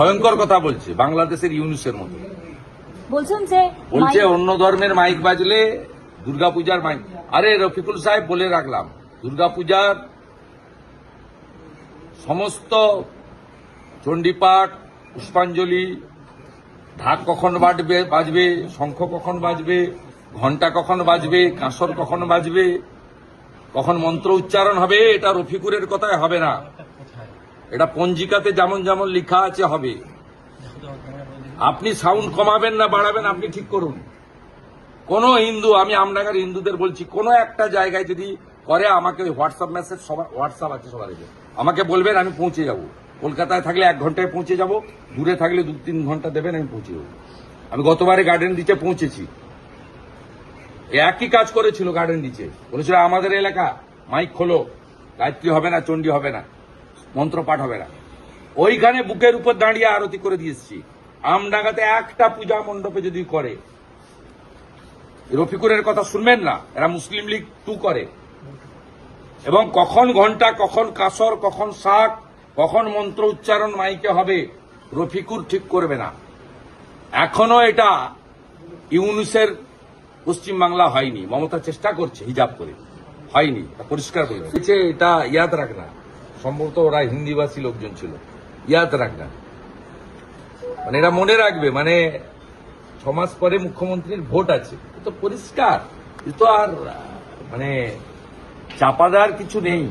ভয়ঙ্কর কথা বলছে বাংলাদেশের ইউনুসের মতো। বলছেন যে বলছে অন্য ধর্মের মাইক বাজলে দুর্গাপূজার মাইক। আরে রফিকুল সাহেব বলে রাখলাম দুর্গাপূজার সমস্ত চণ্ডীপাঠ পুষ্পাঞ্জলি ঢাক কখন বাজবে বাজবে শঙ্খ কখন বাজবে ঘণ্টা কখন বাজবে কাঁসর কখন বাজবে কখন মন্ত্র উচ্চারণ হবে এটা রফিকুরের কথায় হবে না। এটা পঞ্জিকাতে যেমন যেমন লেখা আছে, হবে। আপনি সাউন্ড কমাবেন না, বাড়াবেন, আপনি ঠিক করুন। কোন হিন্দু, আমি আমনাগার হিন্দুদের বলছি, কোন একটা জায়গায় যদি করে, আমাকে হোয়াটসঅ্যাপ মেসেজ সবার হোয়াটসঅ্যাপ আছে সবার আমাকে বলবেন, আমি পৌঁছে যাব। কলকাতায় থাকলে এক ঘন্টায় পৌঁছে যাব, দূরে থাকলে দু তিন ঘণ্টা দেবেন, আমি পৌঁছে যাব। আমি গতবারে গার্ডেন দিচ্ছে পৌঁছেছি। একই কাজ করেছিল গার্ডেন দিচ্ছে বলেছিল, আমাদের এলাকা মাইক খোলো। গায়ত্রী হবে না, চণ্ডী হবে না। মন্ত্র পাঠ হবে না। ওইখানে বুকের উপর দাঁড়িয়ে আরতি করে দিয়েছি আমডাঙ্গাতে একটা পূজা মণ্ডপে যদি করে, রফিকুরের কথা শুনবেন না? এরা মুসলিম লীগ টু করে। এবং কখন ঘণ্টা কখন কাসর, কখন শাক, কখন মন্ত্র উচ্চারণ মাইকে হবে, রফিকুর ঠিক করবে না। এখনও এটা ইউনুসের পশ্চিমবাংলা হয়নি। মমতা চেষ্টা করছে হিজাব করে। হয়নি পরিষ্কার করে এটা ইয়াদ রাখ না। সম্ভবত ওরা হিন্দিভাষী লোকজন ছিল। ইয়াদ রাখনা। মানে এরা মনে রাখবে মানে ছ মাস পরে মুখ্যমন্ত্রীর ভোট আছে। তো পরিষ্কার। তো আর মানে চাপাদার কিছু নেই।